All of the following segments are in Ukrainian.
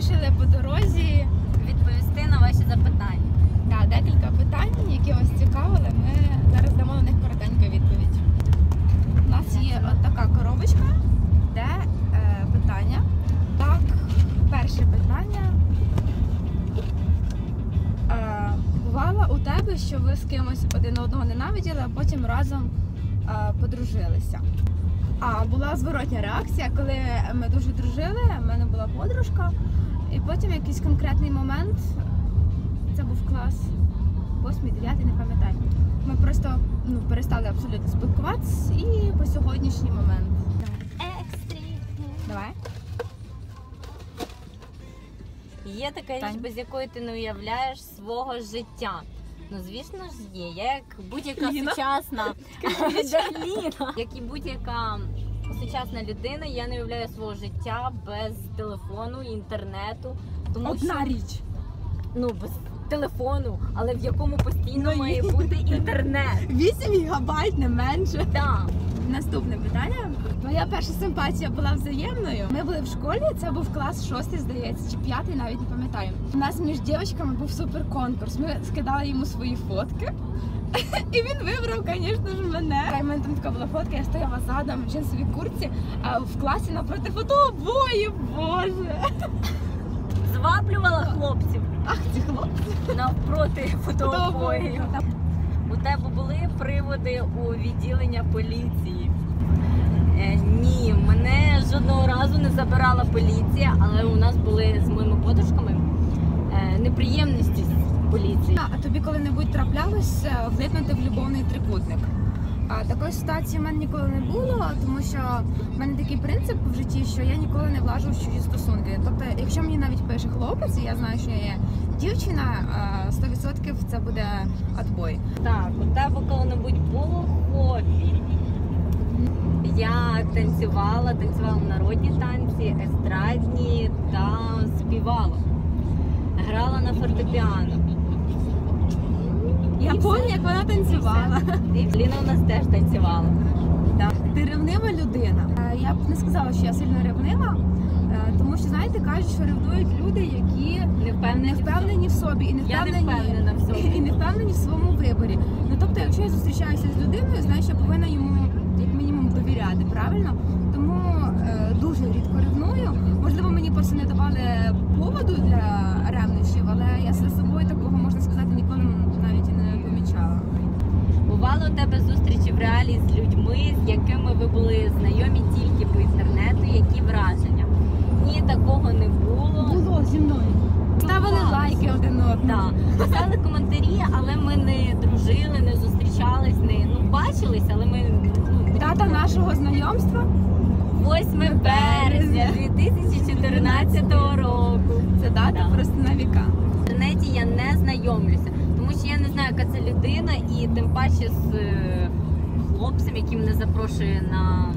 вирішили по дорозі Відповісти на ваші запитання. да, декілька питань, які вас цікавили. Ми зараз дамо на них коротеньку відповідь. У нас є от така коробочка, де е, питання. Так, перше питання. Е, бувало у тебе, що ви з кимось один одного ненавиділи, а потім разом е, подружилися. А була зворотня реакція, коли ми дуже дружили, в мене була подружка, і потім якийсь конкретний момент, це був клас 8 9 не пам'ятаю. Ми просто ну, перестали абсолютно спілкуватися і по сьогоднішній момент. Давай. Є така річ, Тань. без якої ти не уявляєш свого життя. Ну, звісно ж, є. Я як будь-яка Ліна? сучасна як і будь-яка сучасна людина, я не уявляю свого життя без телефону, інтернету. Тому що річ. ну без телефону, але в якому постійно Ну, має бути інтернет. 8 гігабайт, не менше. Так. Наступне питання. Моя перша симпатія була взаємною. Ми були в школі, це був клас шостий, здається, чи п'ятий, навіть не пам'ятаю. У нас між дівчатками був супер конкурс. Ми скидали йому свої фотки. І він вибрав, звісно ж, мене. У мене там така була фотка, я стояла задом в джинсовій куртці, а в класі напроти фотообоїв, боже. Зваблювала хлопців Ах, ці хлопці. навпроти фотообоїв. У тебе були приводи у відділення поліції? Е, ні, мене жодного разу не забирала поліція, але у нас були з моїми подружками е, неприємності з поліції. А тобі коли-небудь траплялось е, влипнути в любовний трикутник? А такої ситуації в мене ніколи не було, тому що в мене такий принцип в житті, що я ніколи не влажу в чужі стосунки. Тобто, якщо мені навіть пише хлопець, і я знаю, що я є дівчина, е, 100% це буде отбой. Так, у тебе коли-небудь було хобі? Я танцювала, танцювала народні танці, естрадні та співала. Грала на фортепіано. Я пам'ятаю, як вона танцювала. І Ліна у нас теж танцювала. Так. Ти ревнива людина. Е, Я б не сказала, що я сильно ревнива, е, тому що знаєте, кажуть, що ревнують люди, які Не впевнені. не впевнені в собі і не Я не впевнені, впевнена в собі. і не впевнені в своєму виборі. Ну тобто, якщо я зустрічаюся з людиною, знаю, що повинна йому як мінімум довіряти, правильно? Тому е, дуже рідко ревную. Можливо, мені просто не давали поводу для ревнощів, але я за собою Бувало у тебе зустрічі в реалі з людьми, з якими ви були знайомі тільки по інтернету. Які враження? Ні, такого не було. Було зі мною. Ставили лайки один одному. Писали коментарі, але ми не дружили, не зустрічались, не ну бачились, але ми ну, Дата нашого знайомства 8 березня 2014 року. це дата Да. просто на віка. В інтернеті я не знайомлюся, тому що я не знаю, яка це людина, і тим паче з е, хлопцем, який мене запрошує на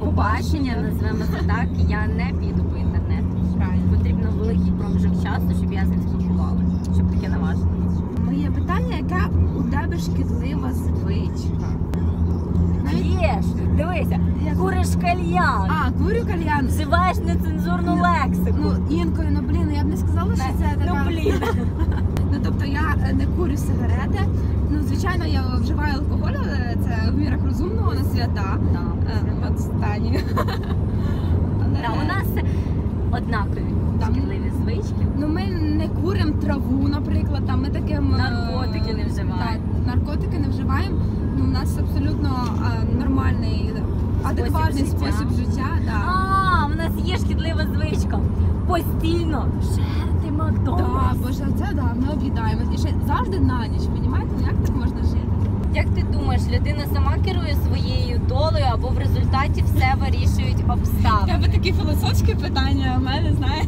побачення, назвемо це так, я не піду по інтернету. Правильно. Потрібно великий проміжок часу, щоб я з ним спілкувалася, щоб таке наважилося. Моє питання, яка у тебе шкідлива звичка? П'єш, дивися, куриш кальян, а, курю кальян. вживаєш нецензурну Ну, лексику. Ну інколи, ну блін, я б не сказала, що це така. ну блін. Ну тобто я е, не курю сигарети. Ну звичайно, я вживаю алкоголь, але це в мірах розумного на свята. Е, От стані. Але, у нас однакові шкідливі звички. Ну ми не куримо траву, наприклад, там ми таким е, Наркотики не вживаємо. Так, наркотики не вживаємо. Ну, у нас абсолютно е, нормальний, адекватний життя. спосіб життя. Да. А, в нас є шкідлива звичка. Постійно жерти Да, Макдональдс. боже, це да, ми об'їдаємось. І ще завжди на ніч, понімаєте? Ну як так можна жити? Як ти думаєш, людина сама керує своєю долею або в результаті все вирішують обставини? тебе такі філософські питання, а в мене знаєш.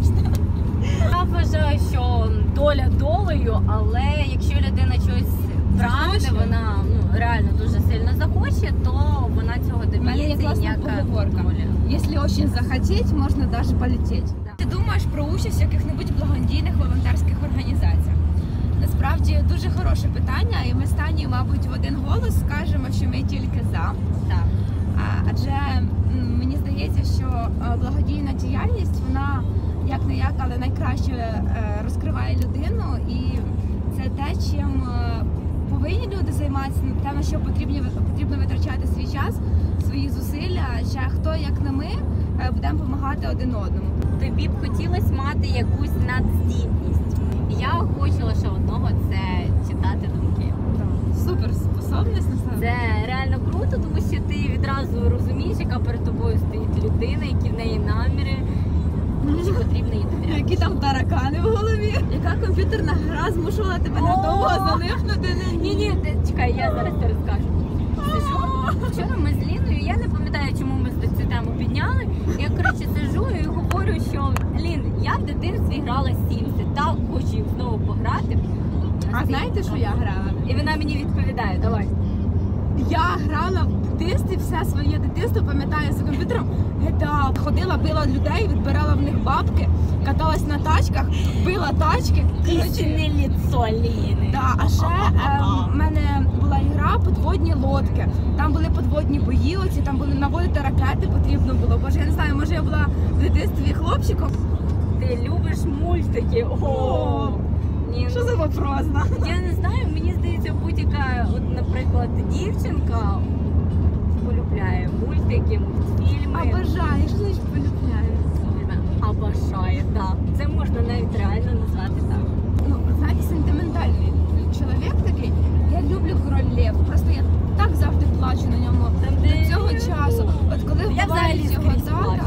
Я вважаю, що доля долею, але якщо людина щось прагне, вона ну реально дуже сильно захоче, то вона цього доб'ється і ніяка доля. Якщо дуже захотіти, можна навіть полетіти. Ти думаєш про участь в яких-небудь благодійних волонтерських організаціях? Насправді дуже хороше питання, і ми стані, мабуть, в один голос скажемо, що ми тільки за. Так. А, Адже мені здається, що е, благодійна діяльність вона як не як, але найкраще е, розкриває людину, і це те, чим е, повинні люди займатися, те, на що потрібні потрібно витрачати свій час, свої зусилля. Ще хто як не ми будемо допомагати один одному. Тобі б хотілося мати якусь надздібність. Я хочу лише одного це читати думки. Супер способність на. Це реально круто, тому що ти відразу розумієш, яка перед тобою стоїть людина, які в неї наміри, чи потрібно їй довіряти. Які там таракани в голові? Яка комп'ютерна гра змушувала тебе надовго залипнути Ні, ні, чекай, я зараз це розкажу. Сижу, вчора ми з Ліною, я не пам'ятаю, чому ми цю тему підняли. Я коротше сижу і говорю, що Лін, я в дитинстві грала Сімси, так хочу їх знову пограти. А знаєте, що я грала? І вона мені відповідає, давай. Я грала в дитинстві все своє дитинство, пам'ятаю за комп'ютером. GTA. Ходила, била людей, відбирала в них бабки, каталась на тачках, била тачки. Істинне ліцо Ліни. Да, а ще е, в мене була ігра подводні лодки. Там були подводні бої, оці там були наводити ракети, потрібно було. Боже, я не знаю, може я була в дитинстві хлопчиком. Ти любиш мультики. О, Ні, Що за вопрос? Я не знаю, мені здається, будь-яка, от, наприклад, дівчинка полюбляє мультики, мультфільми. Обожаю, що значить полюбляю? Обожає, так. Це можна навіть реально назвати так. Ну, знаєте, сентиментальний чоловік такий. Я люблю король Лев. Просто я так завжди плачу на ньому Там, до цього часу. От коли Я взагалі його тата.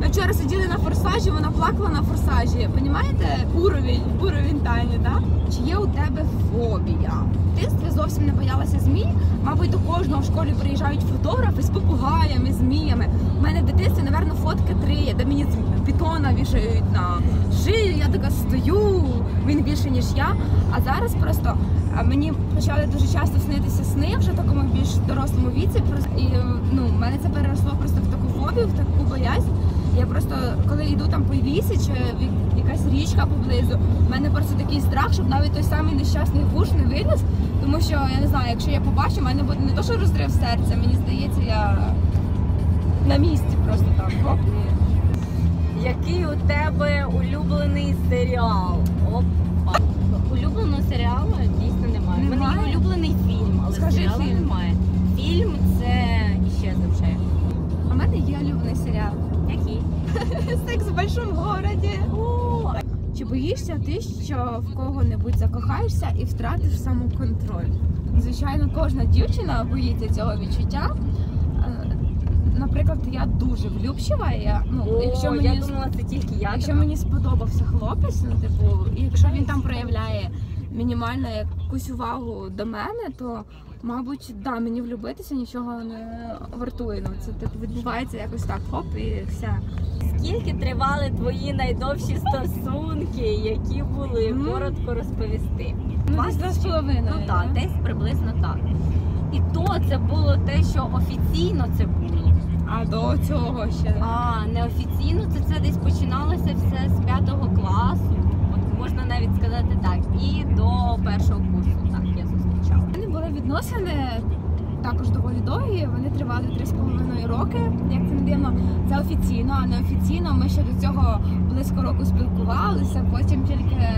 Ми вчора сиділи на форсажі, вона плакала на форсажі. Понімаєте уровень, уровень Тані, да? Чи є у тебе фобія? В дитинстві зовсім не боялася змій. Мабуть, до кожного в школі приїжджають фотографи з попугаями, зміями. У мене в дитинстві, напевно, фотки три, де мені бетона вішають на шию. Я така стою, він більше ніж я. А зараз просто мені почали дуже часто снитися сни вже в такому більш дорослому віці. І ну, в мене це переросло просто в таку фобію, в таку боязнь. Я просто коли йду там по лісі чи якась річка поблизу, в мене просто такий страх, щоб навіть той самий нещасний гуш не виліз. Тому що я не знаю, якщо я побачу, в мене буде не то, що розрив серця, мені здається, я на місці просто там. Оп. Який у тебе улюблений серіал? Опа. Улюбленого серіалу дійсно немає. У мене є улюблений фільм, але Скажи серіалу фільм. немає. Фільм це іщезнувши. У мене є улюблений серіал. Секс в большому городі. Чи боїшся ти, що в кого-небудь закохаєшся і втратиш самоконтроль? Звичайно, кожна дівчина боїться цього відчуття. Е, Наприклад, я дуже влюбчива. Я, ну, О, якщо я думала, це тільки я. якщо мені сподобався хлопець, ну типу, і якщо він там проявляє мінімально якусь увагу до мене, то мабуть, да, мені влюбитися нічого не вартує. Ну це типу відбувається якось так, хоп, і все. Скільки тривали твої найдовші стосунки, які були коротко розповісти? Ну, десь два з половиною. Ну так, десь приблизно так. І то це було те, що офіційно це було. А до цього ще. А неофіційно це, це десь починалося все з п'ятого класу. От можна навіть сказати так. І до першого курсу так я зустрічала. У мене були відносини також доволі довгі. Вони тривали 3,5 роки. Як це не дивно, це офіційно, а неофіційно ми ще до цього близько року спілкувалися. Потім тільки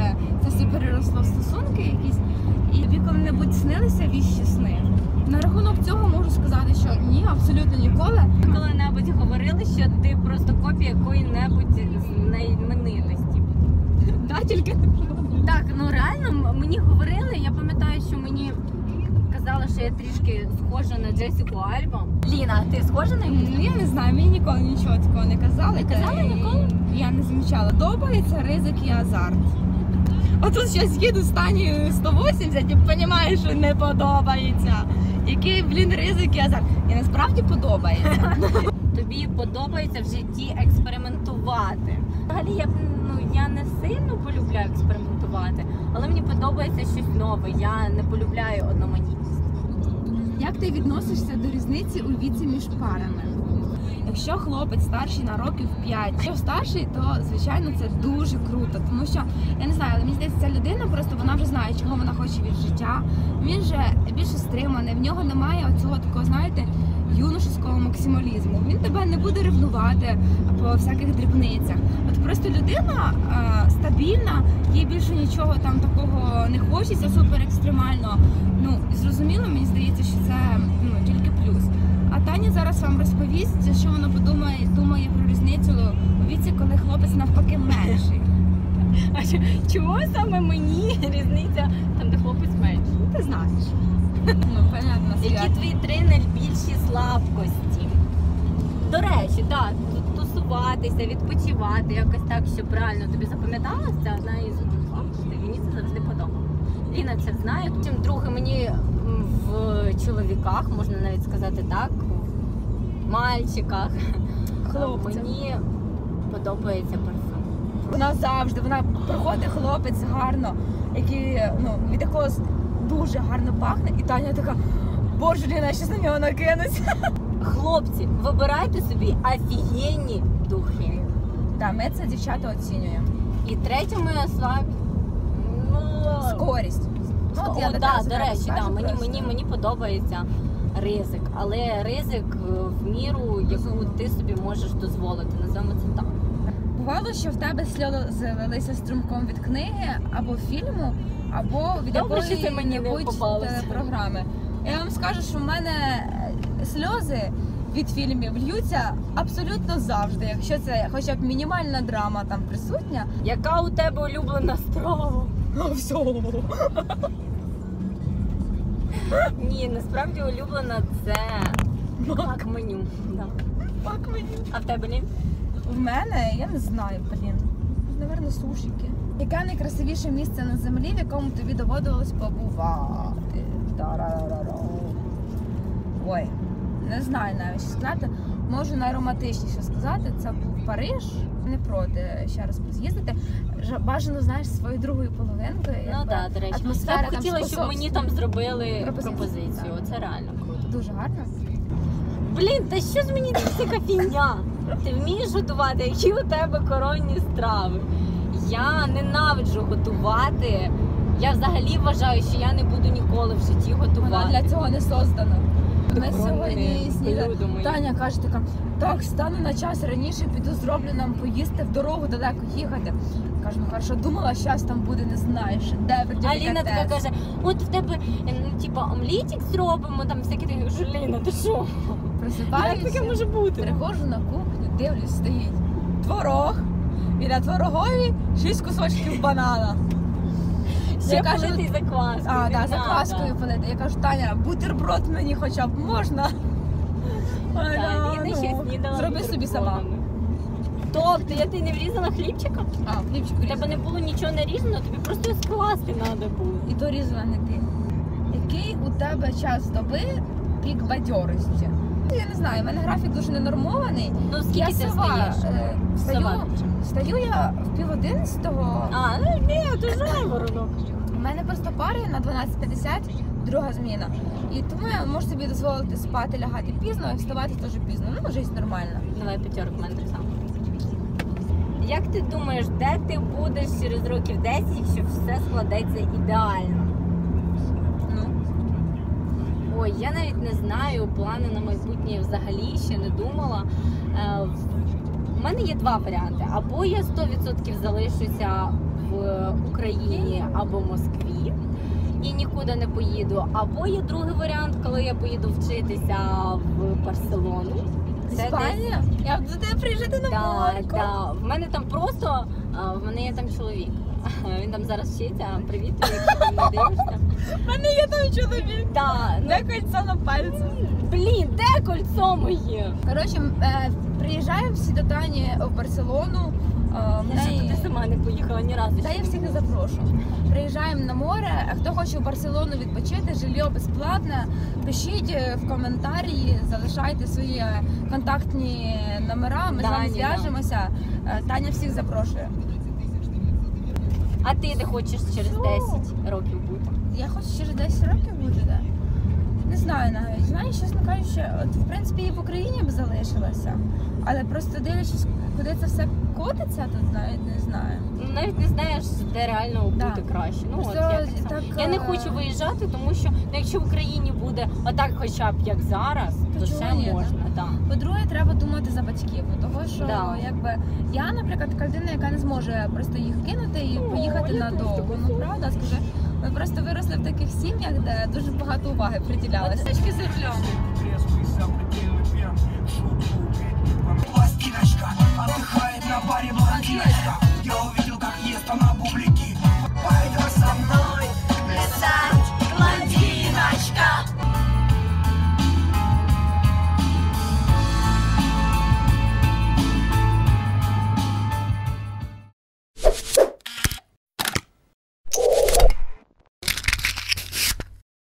це все переросло в стосунки якісь. І тобі коли-небудь снилися віщі сни. На рахунок цього можу сказати, що ні, абсолютно ніколи. Ми коли-небудь говорили, що ти просто копія якої-небудь знаменитості. Да, тільки Так, ну реально мені говорили, я пам'ятаю, що мені казали, що я трішки схожа на Джесіку Альба. Ліна, ти схожа на? Ну, я не знаю, мені ніколи нічого такого не казали. Не казали ніколи? Я не замічала. Подобається ризик і азарт. А тут зараз їду з Танею 180 і розумію, що не подобається. Який, блін, ризик і азарт. І насправді подобається. Тобі подобається в житті експериментувати. Взагалі я ну я не сильно полюбляю експериментувати, але мені подобається щось нове. Я не полюбляю одноманітність. Як ти відносишся до різниці у віці між парами? Якщо хлопець старший на років 5, якщо старший, то звичайно це дуже круто. Тому що я не знаю, але мені здається, ця людина просто вона вже знає, чого вона хоче від життя. Він же більше стриманий, в нього немає оцього такого, знаєте, юношеського максималізму. Він тебе не буде ревнувати по всяких дрібницях. От просто людина е, стабільна, їй більше нічого там такого не хочеться, супер екстремально. Ну зрозуміло, мені здається, що це ну тільки плюс. А Таня зараз вам розповість, що вона подумає, думає про різницю у віці, коли хлопець навпаки менший. А чо- чого саме мені різниця там, де хлопець менший? Ти знаєш. Ну, понятно, Які свят. твої три найбільші слабкості? До речі, так, тут тусуватися, відпочивати, якось так, щоб реально тобі запам'яталося, це одна із слабкостей. Мені це завжди подобається. Ліна це знає. Потім друге мені в чоловіках, можна навіть сказати так, в мальчиках. Хлопця. Мені подобається парфюм. Вона завжди, вона проходить хлопець гарно, який ну, від якого дуже гарно пахне, і Таня така. Боже, Ліна, я щас на нього накинусь. Хлопці, вибирайте собі офігенні духи. Так, ми це дівчата оцінюємо. І третя моя слабкість. Ну, Скорість. Ну, я О, да, до речі, да, мені, просто. мені, мені подобається ризик, але ризик е, в міру, яку ти собі можеш дозволити, називаємо це так. Бувало, що в тебе сльози лилися струмком від книги або фільму, або від Добре, якої мені не програми. Я вам скажу, що в мене е, сльози від фільмів льються абсолютно завжди, якщо це хоча б мінімальна драма там присутня. Яка у тебе улюблена страва? Все. Ні, насправді улюблена це мак меню. Пак мені. А в тебе Лін? В мене я не знаю, блін. Наверно, сушики. Яке найкрасивіше місце на землі, в якому тобі доводилось побувати? Ой, не знаю навіть що сказати. Можу найромантичніше сказати. Це був Париж. Не проти ще раз з'їздити. Бажано, знаєш, своєю другою половинкою. Ну так, до речі. Атмосфера Я б там щоб мені там зробили Пропозицію, пропозицію. Це реально круто. Дуже гарно. Блін, та що ж мені така фігня? Ти вмієш готувати? Які у тебе коронні страви? Я ненавиджу готувати. Я взагалі вважаю, що я не буду ніколи в житті Вона готувати. для цього не создана. Ми сьогодні сніда... Таня каже така, так, стану на час раніше, піду зроблю нам поїсти в дорогу далеко їхати. Кажу, ну хорошо, думала, щас там буде, не знаю, шедевр, Аліна така каже: от в тебе ну, типа омлітик зробимо, там всякі такі. Ліна, ти що? Як таке може бути? приходжу на кухню, дивлюсь, стоїть творог. І на творогові шість кусочків банана. Я кажу, политий закваскою. А, да, закваскою полити. Я кажу, Таня, бутерброд мені хоча б можна. Вона Та, «Ну, снідала. Зроби собі сама. бутербродами. Тобто, я ти не врізала хлібчика? А, хлібчик У тебе не було нічого нарізано, тобі просто його скласти треба було. І то різала не ти. Який у тебе час доби пік бадьорості? Ну, Я не знаю, в мене графік дуже ненормований. Ну скільки я ти сова. встаєш? е, Встаю, Сова. встаю я в пів одинадцятого. А, ну ні, ти жайворонок. У мене просто пари на 12.50, друга зміна. І тому я можу собі дозволити спати, лягати пізно і вставати теж пізно. Ну, життя нормальна. Давай п'ятерок в мене так само. Як ти думаєш, де ти будеш через років 10, якщо все складеться ідеально? Ой, я навіть не знаю, плани на майбутнє взагалі ще не думала. Е, У мене є два варіанти: або я 100% залишуся в Україні або Москві і нікуди не поїду, або є другий варіант, коли я поїду вчитися в Барселону. Іспанія? Я буду тебе приїжджати на Да, да. В мене там просто в мене є там чоловік. Він там зараз вчиться. Привіт, якщо ти не дивишся. У мене є там чоловік. Да, ну, Де кольцо на пальці? блін, де кольцо моє? Коротше, е, приїжджаємо всі до Тані в Барселону. Е, в Я ще неї- туди сама не поїхала ні разу. Та я всіх була. запрошую. Приїжджаємо на море. А Хто хоче в Барселону відпочити, жилье безплатне. Пишіть е, в коментарі, залишайте свої е, контактні номера. Ми з вами Дані, зв'яжемося. Е, Таня всіх запрошує. А ти де хочеш через Що? 10 років бути? Я хочу через 10 років бути, да? Не знаю навіть. Знаєш, чесно кажучи, от в принципі і в Україні б залишилася. Але просто дивлячись, куди це все котиться, тут навіть не знаю. Ну, Навіть не знаєш, де реально Да. бути краще. Ну, от, я, так само. так, я не е, хочу виїжджати, тому що ну, якщо в Україні буде отак, хоча б як зараз, То то, ще ні, можна. Да. По-друге, треба думати за батьків, того що Да. якби я, наприклад, така людина, яка не зможе просто їх кинути і О, поїхати я теж надовго. Ну правда, скажи, ми просто виросли в таких сім'ях, де дуже багато уваги приділялося. Точки за рулем. Пластиночка отдыхает на баре блондиночка. Я увидел, как ест она бублики. Пойдешь со мной, летать.